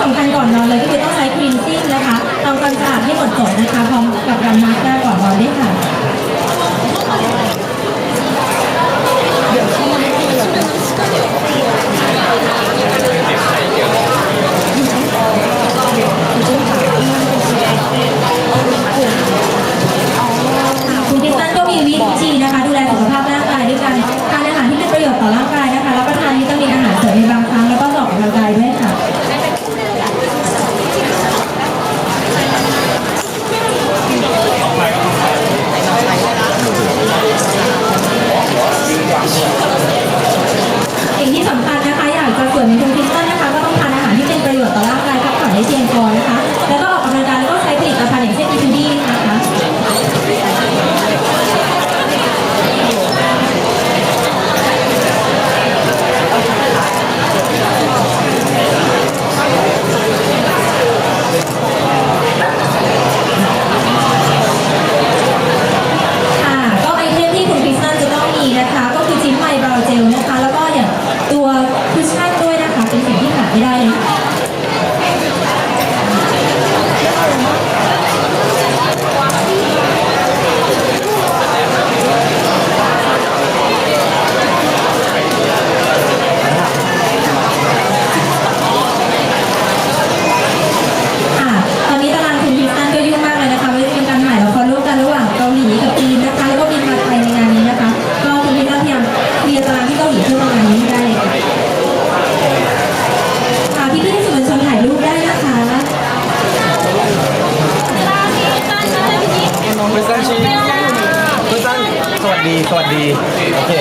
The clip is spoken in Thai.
สำคัญก่อนนอนเลยก็คือต้องใช้ครีนซิ่งนะคะทำความสะอาดให้หมดจดนะคะพร้อมกับการมาสกหน้าก่อนนอนด้วยค่ะ โอเค